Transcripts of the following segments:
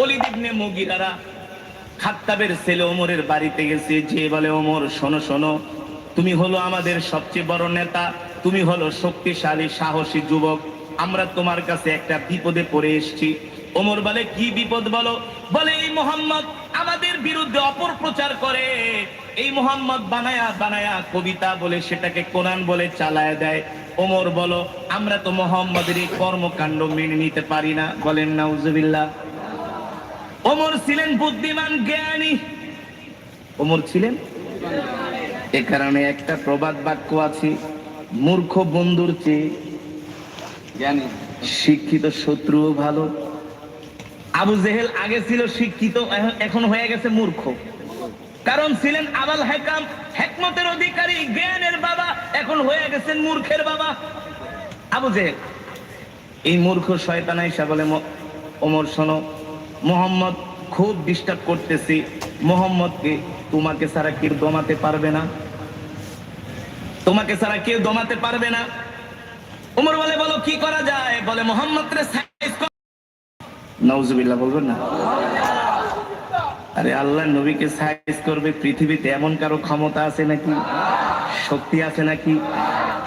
অলিদ ইবনে মুগিরারা খাত্তাবের ছেলে ওমরের বাড়িতে গেছে, যে বলে, ওমর, শোনো শোনো, তুমি হলো আমাদের সবচেয়ে বড় নেতা, তুমি হলো শক্তিশালী, সাহসী যুবক, আমরা তোমার কাছে একটা বিপদে পড়ে এসেছি। ওমর বলে, কি বিপদ বলো? বলে, এই মোহাম্মদ আমাদের বিরুদ্ধে অপপ্রচার করে। এই মোহাম্মদ বানায়া বানায়া কবিতা বলে, সেটাকে কোরআন বলে চালায় দেয়। ওমর বলো, আমরা তো মোহাম্মদের এই কর্মকাণ্ড মেনে নিতে পারি না। বলেন, নাউজুবিল্লাহ। ওমর ছিলেন বুদ্ধিমান, জ্ঞানী। ওমর ছিলেন? এ কারণে একটা প্রবাদ বাক্য আছে, মূর্খ বন্ধুর চেয়ে জ্ঞানী। শিক্ষিত শত্রুও ভালো। আবু জেহেল আগে ছিল শিক্ষিত এখন- হয়ে গেছে মূর্খ। কারণ ছিলেন আবাল হেকাম, হেকমতের অধিকারী, জ্ঞানের বাবা, এখন হয়ে গেছেন মূর্খের বাবা। আবু জেহেল, এই মূর্খ শয়তান আইসা বলে, ম- ওমর, শোনো মোহাম্মদ, খুব ডিস্টার্ব করতেছি। মোহাম্মদকে তোমাকে ছাড়া কেউ দমাতে পারবে না। তোমাকে ছাড়া কেউ দমাতে পারবে না। উমর বলে, বলো, কি করা যায়? বলে মোহাম্মদ রে সাইজ নাউজুবিল্লাহ, বলবেন না? আরে আল্লাহ, নবীকে সাইজ করবে? পৃথিবীতে এমন কারও ক্ষমতা আছে নাকি? শক্তি আছে নাকি?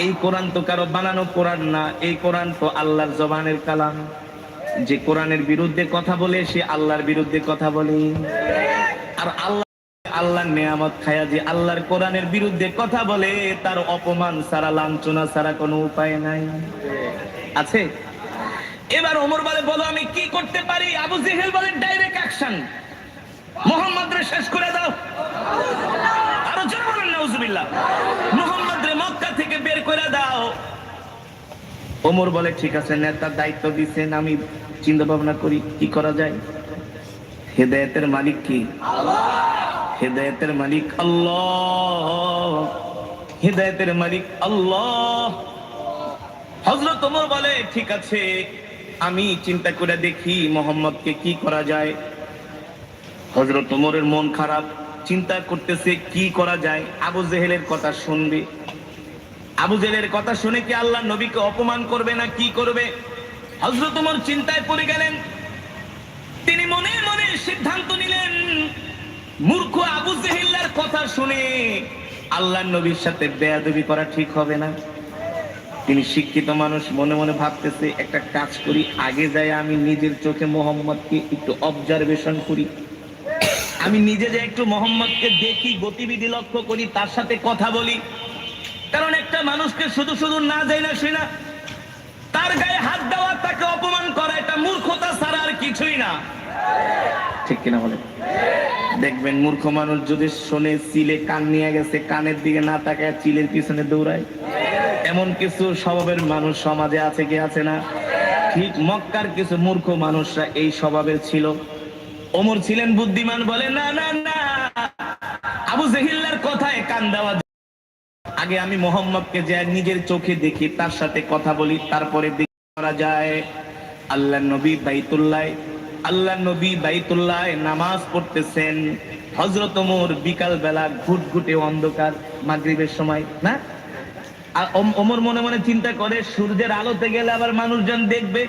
এই কোরআন তো কারও বানানো কোরআন না। এই কোরআন তো আল্লাহর জবানের কালাম। যে কোরআনের বিরুদ্ধে কথা বলে, সে আল্লাহর বিরুদ্ধে কথা বলে। আর আল্লাহ আল্লাহর নেয়ামত খায়া যে আল্লাহর কোরআনের বিরুদ্ধে কথা বলে, তার অপমান ছাড়া লাঞ্ছনা ছাড়া কোনো উপায় নাই। আছে? এবার ওমর বলে, বলো আমি কি করতে পারি? আবু জেহেল বলে ডাইরেক্ট অ্যাকশন মোহাম্মদ রে শেষ করে দাও। আরও জোরে বলেন, নাউজুবিল্লাহ। মোহাম্মদ রে মক্কা থেকে ওমর বলে, ঠিক আছে, নেতার দায়িত্ব দিচ্ছেন আমি চিন্তা ভাবনা করি, কি করা যায়? হেদায়েতের মালিক কি? হেদায়েতের মালিক আল্লাহ। হেদায়েতের মালিক আল্লাহ। হজরত ওমর বলে, ঠিক আছে, আমি চিন্তা করে দেখি মোহাম্মদকে কি করা যায়। হজরত ওমরের মন খারাপ, চিন্তা করতেছে কি করা যায়। আবু জেহেলের কথা শুনবে। আবু জেহেলের কথা শুনে কি আল্লাহ নবীকে অপমান করবে না কি করবে? হজরত ওমর চিন্তায় পড়ে গেলেন। তিনি মনে মনে সিদ্ধান্ত নিলেন, মূর্খ আবু জেহিল্লার কথা শুনে আল্লাহ নবীর সাথে বেয়াদবি করা ঠিক হবে না। তিনি শিক্ষিত মানুষ, মনে মনে ভাবতেছে, একটা কাজ করি, আগে যাই আমি নিজের চোখে মোহাম্মদকে একটু অবজারভেশন করি। আমি নিজে যে একটু মোহাম্মদকে দেখি, গতিবিধি লক্ষ্য করি, তার সাথে কথা বলি। কারণ একটা মানুষকে শুধু শুধু না যাই না শুই না, তার গায়ে হাত দেওয়া, তাকে অপমান করা, এটা মূর্খতা ছাড়া আর কিছুই না। ঠিক কিনা বলে দেখবেন মূর্খ মানুষ যদি শোনে, চিলে কান নিয়ে গেছে, কানের দিকে না তাকায়, চিলের পিছনে দৌড়ায়। এমন কিছু স্বভাবের মানুষ সমাজে আছে কি আছে না? ঠিক মক্কার কিছু মূর্খ মানুষরা এই স্বভাবের ছিল। ওমর ছিলেন বুদ্ধিমান, বলে, না না না, আবু জেহিল্লার কথায় কান দেওয়া। আগে আমি মোহাম্মদকে যে নিজের চোখে দেখি, তার সাথে কথা বলি, তারপরে দেখি করা যায়। আল্লাহ নবী বাইতুল্লাহ, আল্লাহ নবী বাইতুল্লাহ নামাজ পড়তেছেন। হজরত বিকাল বেলা ঘুট ঘুটে অন্ধকার, মাগরিবের সময়, না? আর ওমর মনে মনে চিন্তা করে, সূর্যের আলোতে গেলে আবার মানুষজন দেখবে।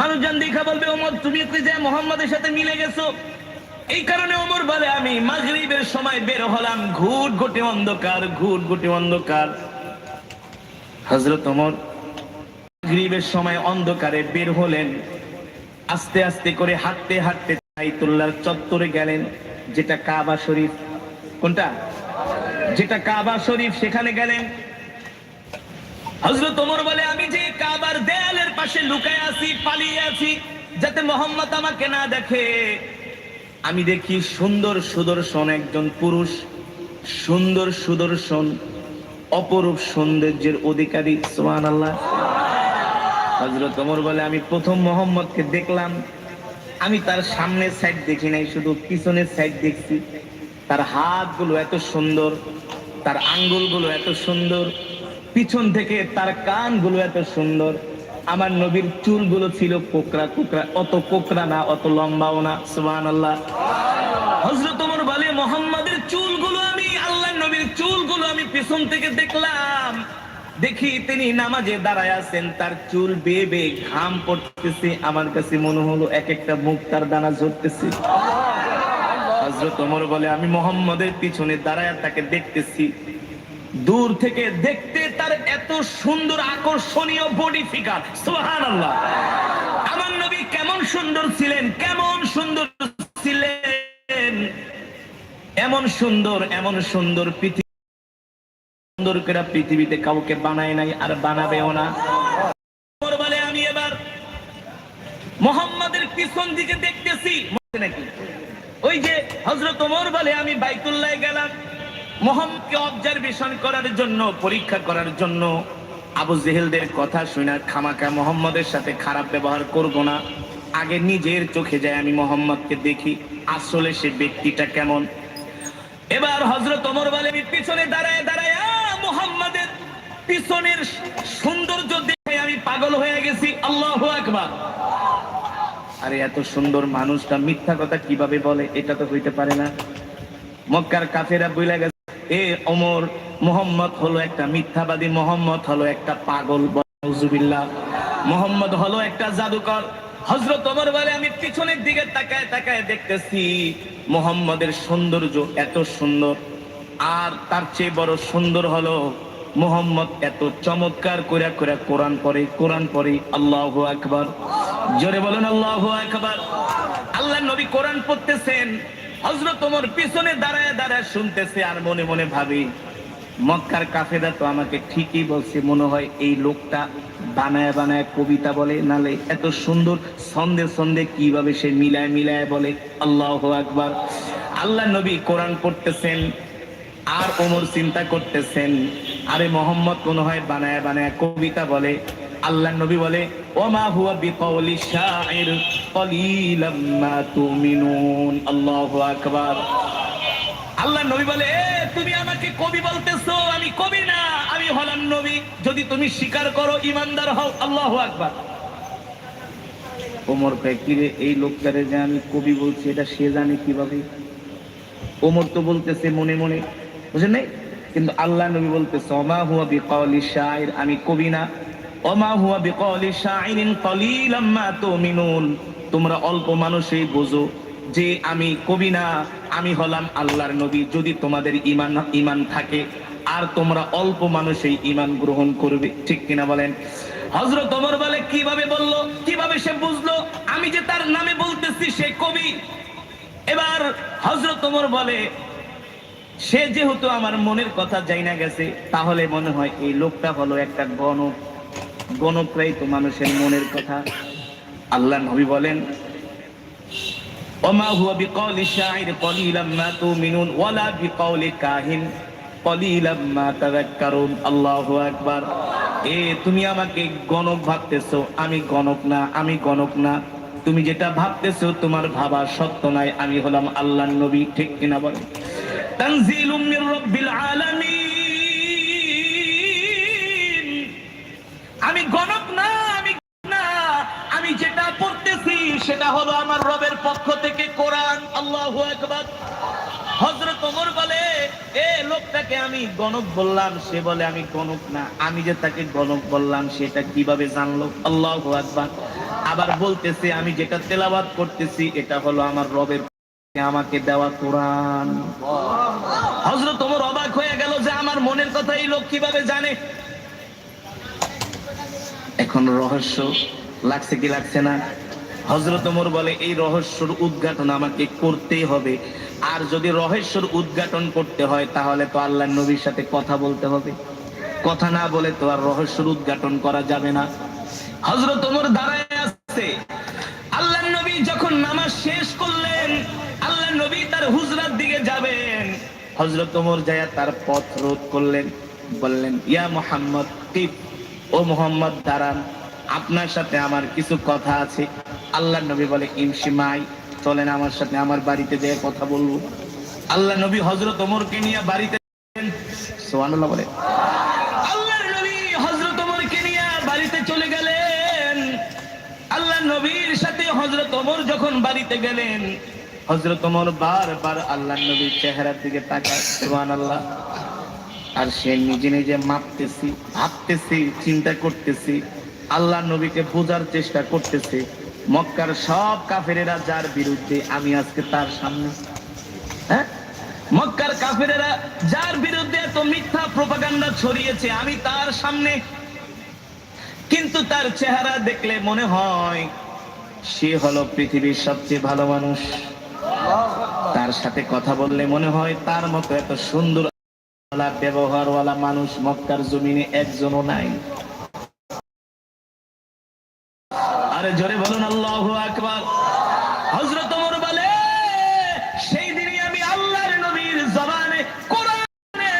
মানুষজন দেখা বলবে, ওমর, তুমি যে মোহাম্মদের সাথে মিলে গেছো এই কারণে ওমর বলে, আমি মাগরিবের সময় বের হলাম। ঘুট ঘুটে অন্ধকার, ঘুট ঘুটে অন্ধকার। হজরত ওমর মাগরিবের সময় অন্ধকারে বের হলেন। আস্তে আস্তে করে হাঁটতে হাঁটতে বাইতুল্লাহর চত্বরে গেলেন, যেটা কাবা শরীফ। কোনটা? যেটা কাবা শরীফ, সেখানে গেলেন। হজরত ওমর বলে, আমি যে কাবার দেয়ালের পাশে লুকায় আছি, পালিয়ে আছি, যাতে মোহাম্মদ আমাকে না দেখে। আমি দেখি সুন্দর সুদর্শন একজন পুরুষ। সুন্দর সুদর্শন, অপরূপ সৌন্দর্যের অধিকারী সোহান আল্লাহ হজরত ওমর বলে, আমি প্রথম মোহাম্মদকে দেখলাম। আমি তার সামনের সাইড দেখি নাই, শুধু পিছনের সাইড দেখছি। তার হাতগুলো এত সুন্দর, তার আঙ্গুলগুলো এত সুন্দর, পিছন থেকে তার কানগুলো এত সুন্দর। আমার নবীর চুলগুলো ছিল কোকরা কোকরা অত কোকরা না, অত লম্বাও না সুবহান আল্লাহ হজরত বলে, মোহাম্মদের চুলগুলো আমি আল্লাহ নবীর চুলগুলো আমি পিছন থেকে দেখলাম। দেখি তিনি নামাজে দাঁড়ায় আছেন, তার চুল বেয়ে বেয়ে ঘাম পড়তেছে। আমার কাছে মনে হলো এক একটা মুখ তার দানা ঝরতেছে। হজরত বলে, আমি মোহাম্মদের পিছনে দাঁড়ায় তাকে দেখতেছি। দূর থেকে দেখতে তার এত সুন্দর আকর্ষণীয় বডি ফিগার সোহান আল্লাহ আমার নবী কেমন সুন্দর ছিলেন, কেমন সুন্দর ছিলেন? এমন সুন্দর এমন সুন্দর পৃথিবী, সুন্দর করে পৃথিবীতে কাউকে বানায় নাই আর বানাবেও না। আমি এবার মোহাম্মদের পিছন দিকে দেখতেছি। নাকি? ওই যে হজরত ওমর বলে, আমি বাইতুল্লাহ গেলাম। মোহাম্মদকে অবজারভেশন করার জন্য, পরীক্ষা করার জন্য আবু জেহেলদের কথা শুনে খামাকা মোহাম্মদের সাথে খারাপ ব্যবহার করব না। আগে নিজের চোখে যায় আমি মোহাম্মদকে দেখি, আসলে সে ব্যক্তিটা কেমন। এবার হজরত ওমর বলে আমি পিছনে দাঁড়ায় দাঁড়ায় মোহাম্মদের পিছনের সৌন্দর্য দেখে আমি পাগল হয়ে গেছি, আল্লাহ আকবার। আরে এত সুন্দর মানুষটা মিথ্যা কথা কীভাবে বলে, এটা তো হইতে পারে না। মক্কার কাফেরা বইলা গেছে। এ ওমর মোহাম্মদ হলো একটা মিথ্যাবাদী, মোহাম্মদ হলো একটা পাগল নউজুবিল্লাহ। মোহাম্মদ হলো একটা জাদুকর। হজরত ওমর বলে, আমি পিছনের দিকে তাকায় তাকায় দেখতেছি মোহাম্মদের সৌন্দর্য এত সুন্দর। আর তার চেয়ে বড় সুন্দর হলো মোহাম্মদ এত চমৎকার করে করে কোরআন পড়ে কোরআন পড়ে। আল্লাহ আকবার। জোরে বলুন, আল্লাহ আকবার। আল্লাহ নবী কোরআন পড়তেছেন। হজরত ওমর পিছনে দাঁড়ায় দাঁড়ায় শুনতেছে আর মনে মনে ভাবি, মক্কার কাফেরা তো আমাকে ঠিকই বলছে, মনে হয় এই লোকটা বানায় বানায় কবিতা বলে, নালে এত সুন্দর ছন্দে ছন্দে কীভাবে সে মিলায় মিলায় বলে, আল্লাহ আকবার। আল্লাহ নবী কোরআন পড়তেছেন আর ওমর চিন্তা করতেছেন, আরে মোহাম্মদ মনে হয় বানায় বানায় কবিতা বলে। আল্লাহ নবী বলে, ওমা হুয়া বিকৌলি শাইর কলিলাম মা তুমিনুন। আল্লাহু আকবার। আল্লাহ নবী বলে তুমি আমাকে কবি বলতেছো, আমি কবি না, আমি হলাম নবী। যদি তুমি স্বীকার করো, ইমানদার হও। আল্লাহু আকবার। ওমর কিরে এই লোকটারে যে আমি কবি বলছি, এটা সে জানে কীভাবে? ওমর তো বলতেছে মনে মনে, বুঝেন নাই? কিন্তু আল্লাহ নবী বলতেছে অমা হুয়া বিকওলি শাইর আমি কবি না। অমা হুয়া মা তুমিনুন। তোমরা অল্প মানুষই বোঝো যে আমি কবি না, আমি হলাম আল্লাহর নবী। যদি তোমাদের ইমান ইমান থাকে, আর তোমরা অল্প মানুষই ইমান গ্রহণ করবে। ঠিক কিনা বলেন? হজরত বলে, কীভাবে বলল? কীভাবে সে বুঝলো? আমি যে তার নামে বলতেছি, সে কবি। এবার হজরত বলে, সে যেহেতু আমার মনের কথা যাই গেছে, তাহলে মনে হয় এই লোকটা হলো একটা গণক। গণকরাই তো মানুষের মনের কথা আল্লাহ নবী বলেন, ওমা হুয়া বিকওলি শাইর তুমিনুন ওয়ালা বিকওলি কাহিন। তাযাক্কারুন। আল্লাহু আকবার। এ, তুমি আমাকে গণক ভাবতেছো। আমি গণক না, আমি গণক না। তুমি যেটা ভাবতেছো তোমার ভাবা সত্য নয়। আমি হলাম আল্লাহর নবী। ঠিক কিনা বলেন? তানজিলুম মির আলামিন। সেটা হলো আমার রবের পক্ষ থেকে কোরআন। আল্লাহু হযরত ওমর বলে, এ লোকটাকে আমি গণক বললাম, সে বলে আমি গণক না। আমি যে তাকে গণক বললাম, সেটা কীভাবে জানলো? আল্লাহু আকবার। আবার বলতেছে, আমি যেটা তেলাওয়াত করতেছি, এটা হলো আমার রবের আমাকে দেওয়া কোরআন। হযরত ওমর অবাক হয়ে গেল যে আমার মনের কথা এই লোক কীভাবে জানে? এখন রহস্য লাগছে কি লাগছে না? হজরত ওমর বলে, এই রহস্যর উদ্ঘাটন আমাকে করতেই হবে। আর যদি রহস্যর উদ্ঘাটন করতে হয়, তাহলে তো আল্লাহ নবীর সাথে কথা বলতে হবে। কথা না বলে তো আর রহস্যর উদ্ঘাটন করা যাবে না। হজরত ওমর দাঁড়ায় আছে। আল্লাহ নবী যখন নামাজ শেষ করলেন, আল্লাহ নবী তার হুজরার দিকে যাবেন। হজরত ওমর যায় তার পথ রোধ করলেন, বললেন, ইয়া মোহাম্মদ ও মোহাম্মদ, দাঁড়ান। আপনার সাথে আমার কিছু কথা আছে। আল্লাহ নবী বলে ইমসিমাই চলেন আমার সাথে আমার বাড়িতে যেয়ে কথা বলব। আল্লাহ নবী হজরত ওমরকে নিয়ে বাড়িতে ওমরকে নিয়ে বাড়িতে চলে গেলেন। আল্লাহ নবীর সাথে যখন বাড়িতে গেলেন বারবার আল্লাহ নবীর সুবহানাল্লাহ। আর সে নিজে নিজে মাপতেছি ভাবতেছি, চিন্তা করতেছি। আল্লাহ নবীকে বোঝার চেষ্টা করতেছে, মক্কার সব কাফেরেরা যার বিরুদ্ধে, আমি আজকে তার সামনে। হ্যাঁ? মক্কার কাফেরেরা যার বিরুদ্ধে এত মিথ্যা প্রপাগান্ডা ছড়িয়েছে, আমি তার সামনে। কিন্তু তার চেহারা দেখলে মনে হয়, সে হলো পৃথিবীর সবচেয়ে ভালো মানুষ। তার সাথে কথা বললে মনে হয় তার মতো এত সুন্দর ব্যবহারওয়ালা মানুষ মক্কার জমিনে একজনও নাই। আরে জোরে বলুন, আল্লাহ আকবার। হজরত ওমর বলে, সেই দিনই আমি আল্লাহর নবীর জবানে, কোরআনে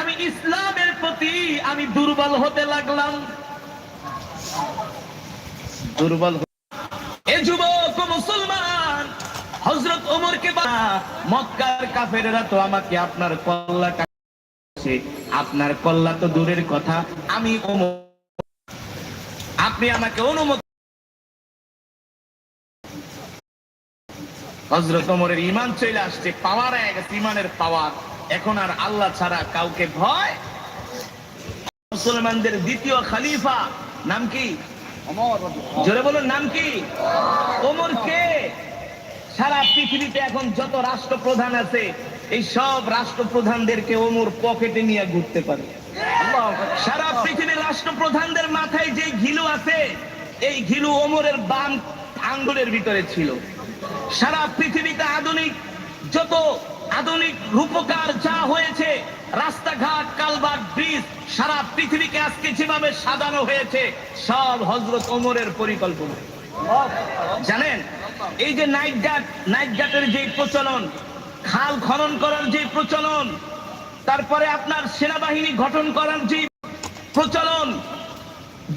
আমি ইসলামের প্রতি আমি দুর্বল হতে লাগলাম। দুর্বল এ যুবক মুসলমান হজরত ওমরকে মক্কার কাফেরেরা তো আমাকে আপনার কল্লা আপনার কল্লা তো দূরের কথা, আমি ওমর আপনি আমাকে অনুমতি হজরত ওমরের ইমান চলে আসছে, পাওয়ার গেছে ইমানের পাওয়ার। এখন আর আল্লাহ ছাড়া কাউকে ভয়? মুসলমানদের দ্বিতীয় খলিফা, নাম কি? জোরে বলুন, নাম কি? কে? সারা পৃথিবীতে এখন যত রাষ্ট্রপ্রধান আছে, এই সব রাষ্ট্রপ্রধানদেরকে ওমর পকেটে নিয়ে ঘুরতে পারে। সারা পৃথিবীর রাষ্ট্রপ্রধানদের মাথায় যে ঘিলু আছে, এই ঘিলু ওমরের বাম আঙ্গুলের ভিতরে ছিল। সারা পৃথিবীতে আধুনিক, যত আধুনিক রূপকার যা হয়েছে, রাস্তাঘাট কালবাগ ব্রিজ, সারা পৃথিবীকে আজকে যেভাবে সাজানো হয়েছে, সব হজরত ওমরের পরিকল্পনা। জানেন, এই যে নাইট গাট নাইট গাটের যে প্রচলন, খাল খনন করার যে প্রচলন, তারপরে আপনার সেনাবাহিনী গঠন করার যে প্রচলন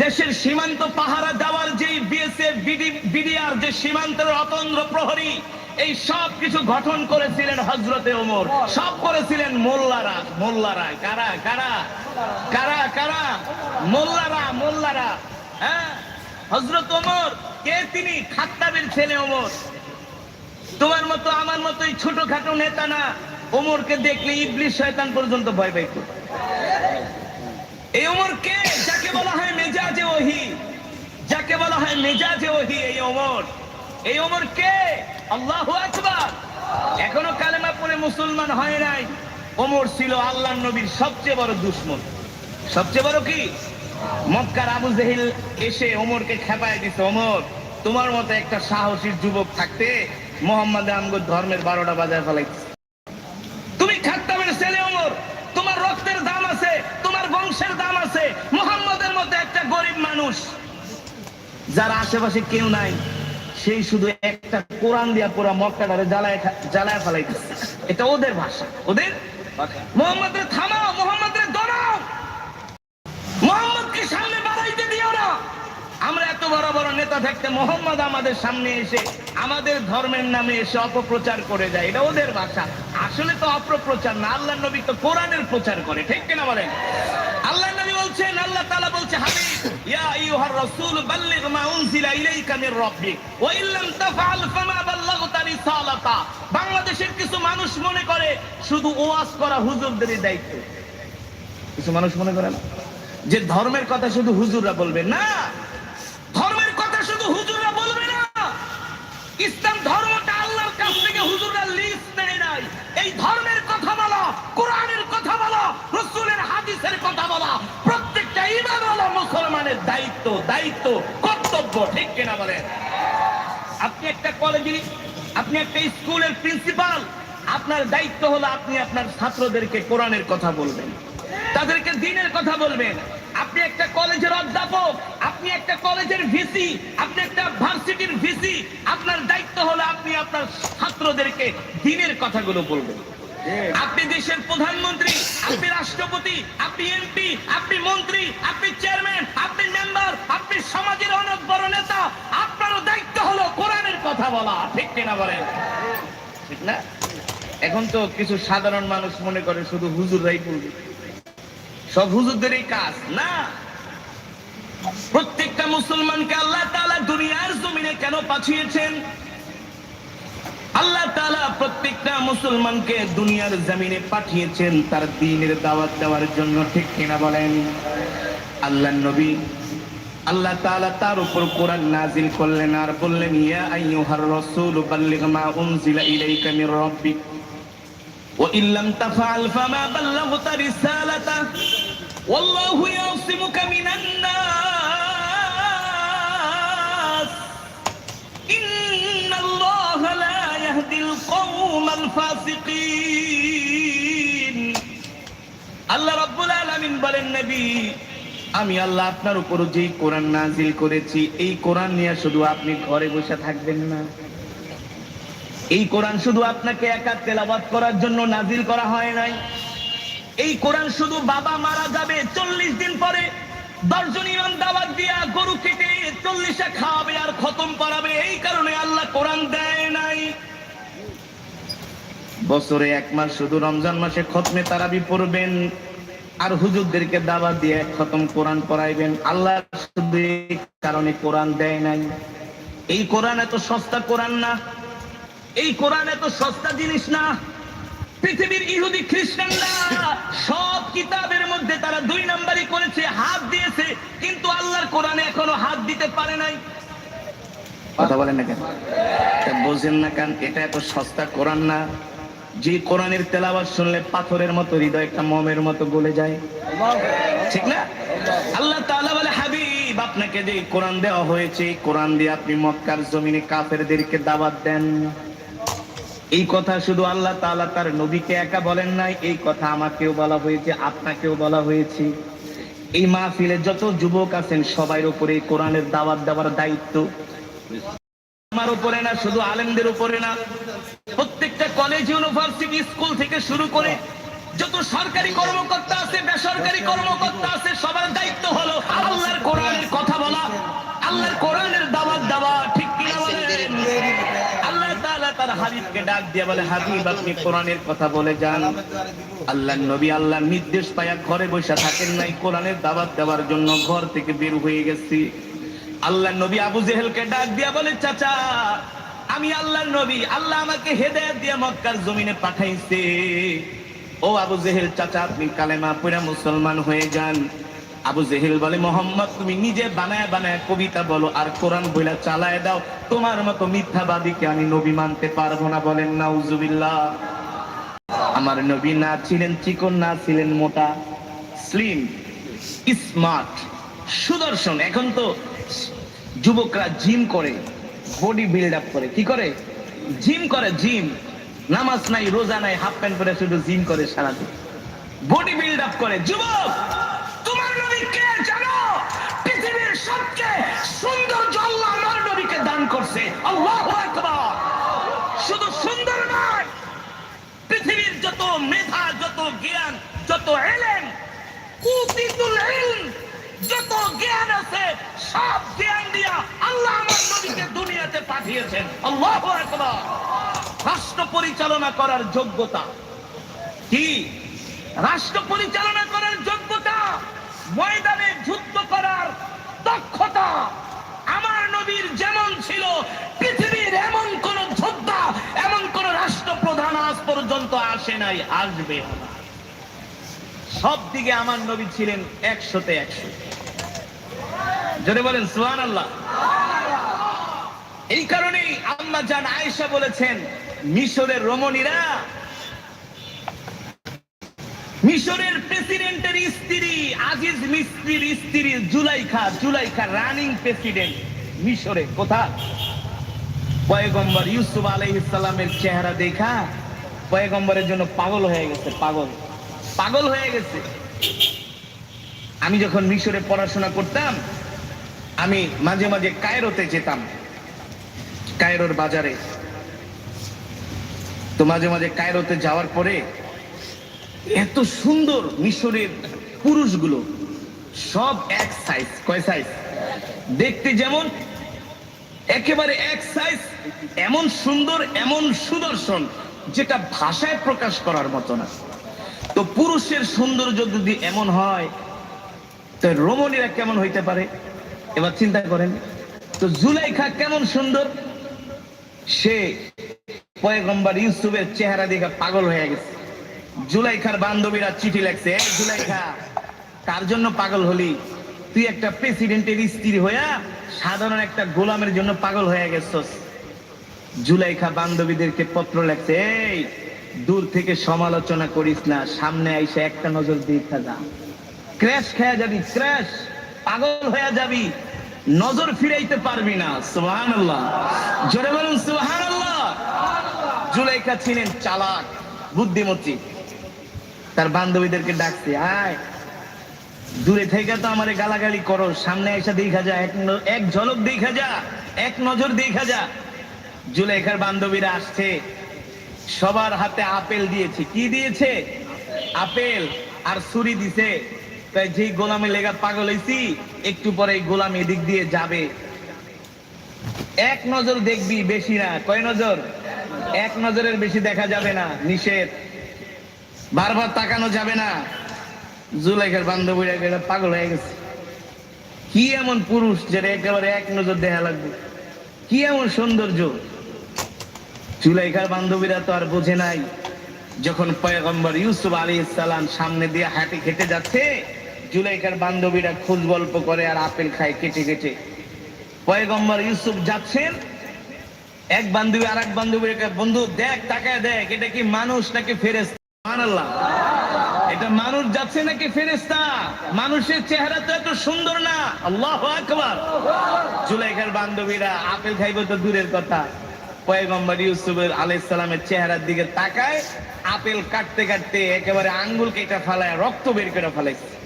দেশের সীমান্ত পাহারা দেওয়ার যে বিএসএফ বিডিআর যে সীমান্তের অতন্দ্র প্রহরী, এই সব কিছু গঠন করেছিলেন হজরতে ওমর। সব করেছিলেন মোল্লারা মোল্লারা কারা কারা? কারা কারা? মোল্লারা মোল্লারা হ্যাঁ? হজরত ওমর, কে তিনি? খাত্তাবের ছেলে ওমর। তোমার মতো, আমার মতোই ছোটখাটো নেতা না। ওমরকে দেখলে ইবলিশ শয়তান পর্যন্ত ভয় পাইত। এই ওমর কে? যাকে বলা হয় মেজাজে ওহি। যাকে বলা হয় মেজাজে ওহি এই ওমর। এই ওমর কে? আল্লাহু আকবার। এখনও কালেমা পড়ে মুসলমান হয় নাই। ওমর ছিল আল্লাহ নবীর সবচেয়ে বড় দুশ্মন। সবচেয়ে বড় কি? মক্কার আবু জেহিল এসে ওমরকে খেপায় ওমর, তোমার মতো একটা সাহসী যুবক থাকতে মোহাম্মদ আমগর ধর্মের বারোটা বাজায় ফেলাইছে তুমি খাত্তাবের ছেলে, ওমর। তোমার রক্তের বংশের দাম আছে। মোহাম্মদের মতো একটা গরিব মানুষ, যার আশেপাশে কেউ নাই, সেই শুধু একটা কোরআন দিয়া পুরা মক্কাটারে জ্বালায় জ্বালায় ফেলাইতেছে। এটা ওদের ভাষা। ওদের মোহাম্মদের থামাও, মোহাম্মদের দরাও মোহাম্মদকে সামনে বাড়াইতে দিও না। আমরা এত বড় বড় নেতা থাকতে মোহাম্মদ আমাদের সামনে এসে আমাদের ধর্মের নামে এসে অপপ্রচার করে যায়। এটা ওদের ভাষা। আসলে তো অপপ্রচার না আল্লাহ নবী তো কোরআনের প্রচার করে। ঠিক কিনা বলেন? আল্লাহ বলছে বাংলাদেশের কিছু মানুষ মনে করে, শুধু ওয়াজ করা দায়িত্ব। কিছু মানুষ মনে করে না? যে ধর্মের কথা শুধু হুজুররা বলবে না। ধর্মের কথা শুধু হুজুররা বলবে না। ইসলাম ধর্মটা আল্লাহর কাছ থেকে হুজুররা লিস্ট নেয় নাই। এই ধর্মের কথা বলা, কোরআনের কথা বলা রসুলের হাদিসের কথা বলা মুসলমানের দায়িত্ব দায়িত্ব, কর্তব্য, ঠিক কিনা আপনি একটা আপনি একটা স্কুলের প্রিন্সিপাল আপনার দায়িত্ব হলো আপনি আপনার ছাত্রদেরকে কোরআনের কথা বলবেন, তাদেরকে দিনের কথা বলবেন। আপনি একটা কলেজের অধ্যাপক, আপনি একটা কলেজের ভিসি আপনি একটা ভার্সিটির ভিসি আপনার দায়িত্ব হলো আপনি আপনার ছাত্রদেরকে দিনের কথাগুলো বলবেন। আপনি দেশের প্রধানমন্ত্রী, আপনি রাষ্ট্রপতি, আপনি এমপি, আপনি মন্ত্রী, আপনি চেয়ারম্যান, আপনি মেম্বার, আপনি সমাজের অনেক বড় নেতা, আপনারও দায়িত্ব হলো কোরআনের কথা বলা, ঠিক কিনা বলেন ঠিক না? এখন তো কিছু সাধারণ মানুষ মনে করে শুধু হুজুররাই বলবে। সব হুজুরদেরই কাজ, না? প্রত্যেকটা মুসলমানকে আল্লাহ তাআলা দুনিয়ার জমিনে কেন পাঠিয়েছেন? আল্লাহ তালা প্রত্যেকটা মুসলমানকে দুনিয়ার জমিনে পাঠিয়েছেন, তার দিনের দাওয়াত দেওয়ার জন্য, ঠিক কিনা বলেন? আল্লাহ নবী, আল্লাহ তাআলা তার উপর কোরআন নাজিল করলেন আর বললেন, ইয়া আইয়ুহার কওমাল ফাসিকিন আল্লাহ রাব্বুল আলামিন বলেন, নবী, আমি আল্লাহ আপনার উপর যেই কোরআন নাজিল করেছি, এই কোরআন নিয়ে শুধু আপনি ঘরে বসে থাকবেন না। এই কোরআন শুধু আপনাকে একা তেলাওয়াত করার জন্য নাজিল করা হয় নাই। এই কোরআন শুধু বাবা মারা যাবে চল্লিশ দিন পরে, দশজন ইমাম দাওয়াত দিয়া গরু কেটে চল্লিশে খাওয়াবে আর খতম করাবে। এই কারণে আল্লাহ কোরআন দেয় নাই। বছরে এক মাস শুধু রমজান মাসে খতমে তারাবি পড়বেন, আর হুজুরদেরকে দাওয়াত দিয়ে খতম কোরআন পড়াইবেন। আল্লাহ শুধু কারণে কোরআন দেয় নাই। এই কোরআন এত সস্তা কোরআন না, এই কোরআন এত সস্তা জিনিস না। পৃথিবীর ইহুদি খ্রিস্টানরা সব কিতাবের মধ্যে তারা দুই নাম্বারই করেছে, হাত দিয়েছে, কিন্তু আল্লাহর কোরআনে এখনও হাত দিতে পারে নাই। কথা বলেন না কেন? বোঝেন না কেন, এটা এত সস্তা কোরআন না। যে কোরআনের তেলাবাস শুনলে পাথরের মতো হৃদয় একটা মমের মতো গলে যায়। ঠিক না? আল্লাহ বলে, হাবিব, আপনাকে যে কোরআন দেওয়া হয়েছে কোরআন দিয়ে আপনি মক্কার জমিনে কাফেরদেরকে দাওয়াত দেন। এই কথা শুধু আল্লাহ তাআলা তার নবীকে একা বলেন নাই, এই কথা আমাকেও বলা হয়েছে, আপনাকেও বলা হয়েছে। এই মাহফিলে যত যুবক আছেন সবার উপরে কোরআনের দাওয়াত দেওয়ার দায়িত্ব। আমার উপরে না, শুধু আলেমদের উপরে না, প্রত্যেকটা কলেজ ইউনিভার্সিটি স্কুল থেকে শুরু করে যত সরকারি কর্মকর্তা আছে, বেসরকারি কর্মকর্তা আছে, সবার দায়িত্ব হলো আল্লাহর কোরআনের কথা বলা, আল্লাহর কোরআনের দাওয়াত দেওয়া, ঠিক কিনা আল্লাহ তাআলা তার হাবিবকে ডাক দিয়ে বলে, হাবিব, আপনি কোরআনের কথা বলে যান। আল্লাহ নবী আল্লাহর নির্দেশ পায়া ঘরে বসে থাকেন নাই, কোরআনের দাওয়াত দেওয়ার জন্য ঘর থেকে বের হয়ে গেছি। আল্লাহ নবী আবু জেহেলকে ডাক দিয়া বলে, চাচা, আমি আল্লাহর নবী, আল্লাহ আমাকে হেদায়েত দিয়ে মক্কার জমিনে পাঠাইছে। ও আবু জেহেল, চাচা, আপনি কালেমা পড়ে মুসলমান হয়ে যান। আবু জেহেল বলে, মোহাম্মদ, তুমি নিজে বানায় বানায় কবিতা বলো আর কোরআন বইলা চালায় দাও। তোমার মতো মিথ্যাবাদীকে আমি নবী মানতে পারব না। বলেন না উজুবিল্লাহ আমার নবী না ছিলেন চিকন, না ছিলেন মোটা, স্লিম, স্মার্ট, সুদর্শন। এখন তো যুবকরা জিম করে বডি বিল্ড আপ করে। কি করে? জিম করে, জিম। নামাজ নাই, রোজা নাই হাফ প্যান্ট পরে শুধু জিম করে সারাদিন। বডি বিল্ড আপ করে। যুবক, তোমার নবী কে জানো? পৃথিবীর সবচেয়ে সুন্দর আল্লাহ আমার নবীকে দান করছে। আল্লাহু আকবার। শুধু সুন্দর নয়, পৃথিবীর যত মেধা, যত জ্ঞান, যত এলেন কুতিতুল ইলম যত জ্ঞান আছে, সব জ্ঞান দিয়া আল্লাহ আমার নবীকে দুনিয়াতে পাঠিয়েছেন। আল্লাহু রাষ্ট্র পরিচালনা করার যোগ্যতা কি? রাষ্ট্র পরিচালনা করার যোগ্যতা ময়দানে যুদ্ধ করার দক্ষতা। আমার নবীর যেমন ছিল, পৃথিবীর এমন কোন যোদ্ধা, এমন কোন রাষ্ট্রপ্রধান আজ পর্যন্ত আসে নাই, আসবে। সব দিকে আমার নবী ছিলেন একশোতে একশো। যদি বলেন সুহান আল্লাহ এই কারণেই আম্মা জান আয়েশা বলেছেন, মিশরের রমণীরা মিশরের প্রেসিডেন্টের স্ত্রী, আজিজ মিস্ত্রির স্ত্রী, জুলাইখা জুলাইখা রানিং প্রেসিডেন্ট মিশরে। কোথা পয়গম্বর ইউসুফ আলাইহিসসালামের চেহারা দেখা, পয়গম্বরের জন্য পাগল হয়ে গেছে, পাগল। পাগল হয়ে গেছে। আমি যখন মিশরে পড়াশোনা করতাম আমি মাঝে মাঝে কায়রোতে যেতাম, কায়রোর বাজারে। তো মাঝে মাঝে কায়রোতে যাওয়ার পরে এত সুন্দর মিশরের পুরুষগুলো, সব এক সাইজ কয় সাইজ দেখতে যেমন, একেবারে এক সাইজ এমন সুন্দর, এমন সুদর্শন, যেটা ভাষায় প্রকাশ করার মতো না। তো পুরুষের সৌন্দর্য যদি এমন হয়, তো রমণীরা কেমন হইতে পারে? এবার চিন্তা করেন, তো জুলাইখা কেমন সুন্দর? সে পয়গম্বর ইউসুফের চেহারা দেখে পাগল হয়ে গেছে। জুলাইখার বান্ধবীরা চিঠি লেখছে জুলাইখা, কার জন্য পাগল হলি? তুই একটা প্রেসিডেন্টের স্ত্রী হইয়া সাধারণ একটা গোলামের জন্য পাগল হয়ে গেছস। জুলাইখা বান্ধবীদেরকে পত্র লেখছে, এই, দূর থেকে সমালোচনা করিস না, সামনে আইসা একটা নজর দেখা যা। ক্র্যাশ খেয়া যাবি, ক্র্যাশ, পাগল হয়ে যাবি। নজর ফিরাইতে পারবি না সুবহান আল্লাহ জোরে বলুন সুবহান আল্লাহ জুলাইখা ছিলেন চালাক, বুদ্ধিমতী। তার বান্ধবীদেরকে ডাকছে, আয়, দূরে থেকে তো আমারে গালাগালি করো, সামনে এসে দেখা যা, এক এক ঝলক দেখা যা, এক নজর দেখা যা। জুলেখার বান্ধবীরা আসছে, সবার হাতে আপেল দিয়েছে। কি দিয়েছে? আপেল আর ছুরি দিছে। তাই যেই গোলামে লেগা পাগল হইছি, একটু পরে এই গোলাম এদিক দিয়ে যাবে। এক নজর দেখবি বেশি না। কয় নজর? এক নজরের বেশি দেখা যাবে না। নিষেধ। বারবার তাকানো যাবে না। জুলাইখার বান্ধবীরা গেলে পাগল হয়ে গেছে। কি এমন পুরুষ যেটা একেবারে এক নজর দেখা লাগবে? কি এমন সৌন্দর্য? জুলাইখার বান্ধবীরা তো আর বোঝে নাই। যখন পয়গম্বর ইউসুফ আলী ইসালাম সামনে দিয়ে হাঁটি খেতে যাচ্ছে জুলাইখার বান্ধবীরা খোঁজ গল্প করে আর আপেল খায় কেটে কেটে। পয়গম্বর ইউসুফ যাচ্ছেন। এক বান্ধবী আর এক বান্ধবীকে বন্ধু, দেখ, তাকায় দেখ, এটা কি মানুষ নাকি ফেরেস এটা মানুষ যাচ্ছে নাকি ফেরেস্তা মানুষের চেহারা তো এত সুন্দর না। আল্লাহ আকবার। বান্ধবীরা আপেল খাইবে তো দূরের কথা। পয়গম্বর ইউসুফের আলাইহিস সালামের চেহারার দিকে তাকায়, আপেল কাটতে কাটতে একেবারে আঙ্গুল কেটে ফালায়, রক্ত বের করে ফেলাইছে।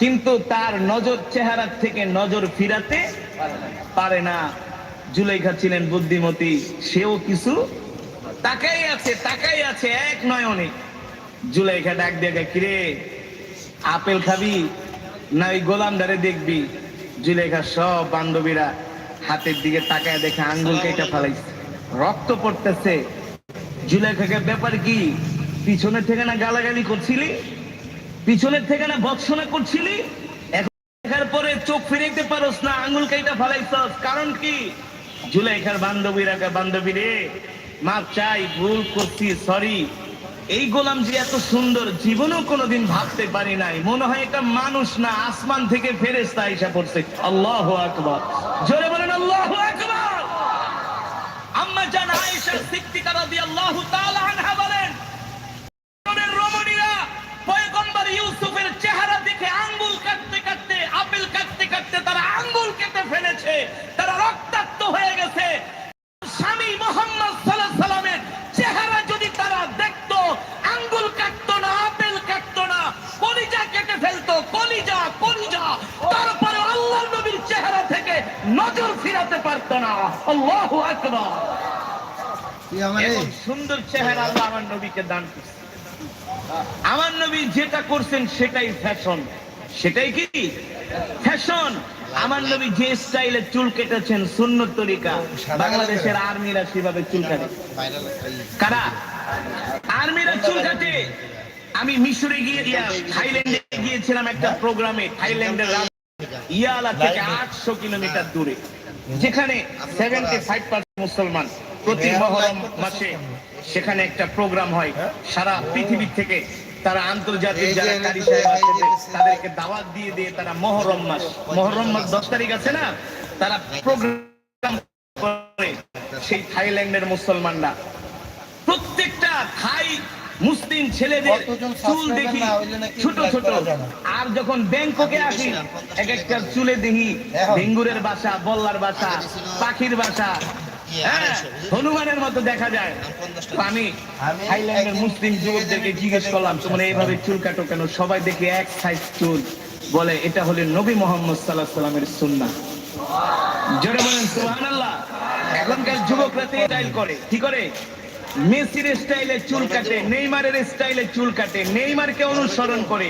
কিন্তু তার নজর চেহারার থেকে নজর ফিরাতে পারে না। জুলাইখা ছিলেন বুদ্ধিমতী, সেও কিছু তাকাই আছে তাকাই আছে, এক নয়নে। জুলাইখা ডাক দেখে কিরে, আপেল খাবি না ওই গোলাম ধারে দেখবি? জুলেখা সব বান্ধবীরা হাতের দিকে তাকায় দেখে আঙ্গুল কেটে ফেলাইছে। রক্ত পড়তেছে। জুলেখাকে ব্যাপার কি, পিছনে থেকে না গালাগালি করছিলি? পিছনের থেকে না ভৎসনা করছিলি? এখন দেখার পরে চোখ ফিরাইতে পারোস না আঙ্গুল কেটে ফেলাইছস। কারণ কি? জুলাইখার বান্ধবীরা বান্ধবী রে? মাপ চাই, ভুল করছি সরি এই গোলাম যে এত সুন্দর, জীবনেও কোনোদিন ভাবতে পারি নাই। মনে হয় এটা মানুষ না, আসমান থেকে ফেরেস্তা এসে পড়ছে। আল্লাহ আকবার। জোরে বলেন, আল্লাহ আকবার! আম্মা জান আয়েশা সিদ্দিকা রাদিয়াল্লাহু তাআলা আনহা বলেন নবীর রমণীরা পয়গম্বর ইউসুফের চেহারা দেখে আঙ্গুল কাটতে কাটতে আপেল কাটতে কাটতে তারা আঙ্গুল কেটে ফেলেছে তারা রক্তাক্ত হয়ে গেছে স্বামী মোহাম্মদ সাল্লাল্লাহু আলাইহি সাল্লামের চেহারা যদি তারা দেখতো আঙ্গুল কাটতো না আপেল কাটতো না কলিজা কেটে ফেলতো কলিজা কলিজা তারপরে আল্লাহর নবীর চেহারা থেকে নজর ফিরাতে পারতো না আল্লাহু আকবার তুই আমারে এমন সুন্দর চেহারা আল্লাহ আমার নবীকে দান করছে। আমার নবী যেটা করছেন সেটাই ফ্যাশন সেটাই কি? ফ্যাশন আমার নবী যে স্টাইলে চুল কেটেছেন সুন্নত তরিকা। বাংলাদেশের আর্মিরা সেভাবে চুল কাটে। কারা? আর্মিরা চুল কাটে। আমি মিশরে গিয়ে থাইল্যান্ডে গিয়েছিলাম একটা প্রোগ্রামে থাইল্যান্ডের ইয়ালা থেকে আটশো কিলোমিটার দূরে। যেখানে সেভেন্টি ফাইভ পার্সেন্ট মুসলমান প্রতি মহরম মাসে সেখানে একটা প্রোগ্রাম হয়। সারা পৃথিবী থেকে তারা আন্তর্জাতিক যারা কারি সাহেব আছে তাদেরকে দাওয়াত দিয়ে দিয়ে তারা মহরম মাস। মহরম মাস দশ তারিখ আছে না? তারা প্রোগ্রাম করে সেই থাইল্যান্ডের মুসলমানরা। প্রত্যেকটা থাই মুসলিম ছেলেদের চুল দেখি ছোট ছোট। আর যখন ব্যাংককে আসি এক একটা চুলে দেখি ডেঙ্গুরের বাসা বল্লার বাসা পাখির বাসা হ্যাঁ হনুমানের মতো দেখা যায়। আমি থাইল্যান্ডের মুসলিম যুবকদেরকে জিজ্ঞেস করলাম তোমরা এইভাবে চুল কাটো কেন? সবাই দেখি এক সাইজ চুল। বলে এটা হলে নবী মোহাম্মদ সাল্লাহ সাল্লামের সুন্নাহ। জোরে বলেন সুবহানাল্লাহ। এখনকার যুবকরা তো করে। কি করে? মেসির স্টাইলে চুল কাটে নেইমারের স্টাইলে চুল কাটে নেইমারকে অনুসরণ করে।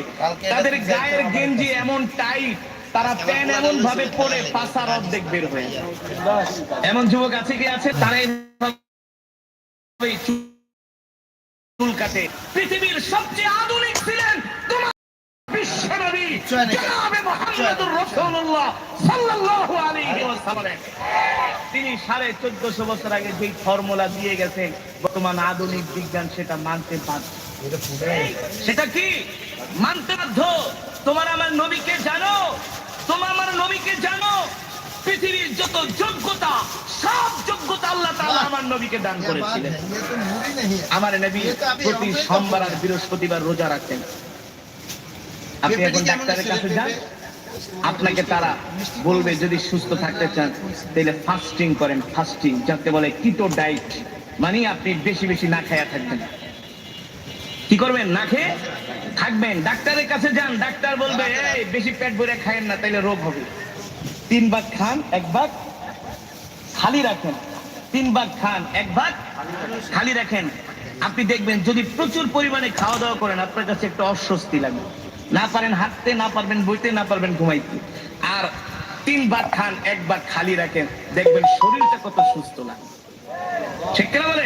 তাদের গায়ের গেঞ্জি এমন টাইট তারা প্যান এমন ভাবে পরে পাশার অর্ধেক বের হয়ে এমন যুবক আছে কি আছে? তারা চুল কাটে। পৃথিবীর সবচেয়ে আধুনিক ছিলেন তিনি সাড়ে চোদ্দশো বছর আগে যে ফর্মুলা দিয়ে গেছেন বর্তমান আধুনিক বিজ্ঞান সেটা মানতে পারছে সেটা কি? মানতে বাধ্য? তোমার আমার নবীকে জানো? তোমার আমার নবীকে জানো? পৃথিবীর যত যোগ্যতা সব যোগ্যতা আল্লাহ তাআলা আমার নবীকে দান করেছিলেন। আমার নবী প্রতি সোমবার আর বৃহস্পতিবার রোজা রাখতেন। আপনি এখন ডাক্তারের কাছে যান। আপনাকে তারা বলবে যদি সুস্থ থাকতে চান তাহলে ফাস্টিং করেন ফাস্টিং যাকে বলে কিটো ডায়েট মানে আপনি বেশি বেশি না খায়া থাকবেন। কি করবেন? না খেয়ে থাকবেন। ডাক্তারের কাছে যান। ডাক্তার বলবে এই বেশি পেট ভরে খায়েন না তাহলে রোগ হবে। তিন ভাগ খান এক ভাগ খালি রাখেন। তিন ভাগ খান এক ভাগ খালি রাখেন। আপনি দেখবেন যদি প্রচুর পরিমাণে খাওয়া দাওয়া করেন আপনার কাছে একটা অস্বস্তি লাগবে। না পারেন, হাঁটতে না পারবেন, বইতে না পারবেন, ঘুমাইতে। আর তিনবার খান একবার খালি রাখেন, দেখবেন শরীরটা কত সুস্থ লাগে ঠিক কিনা বলেন?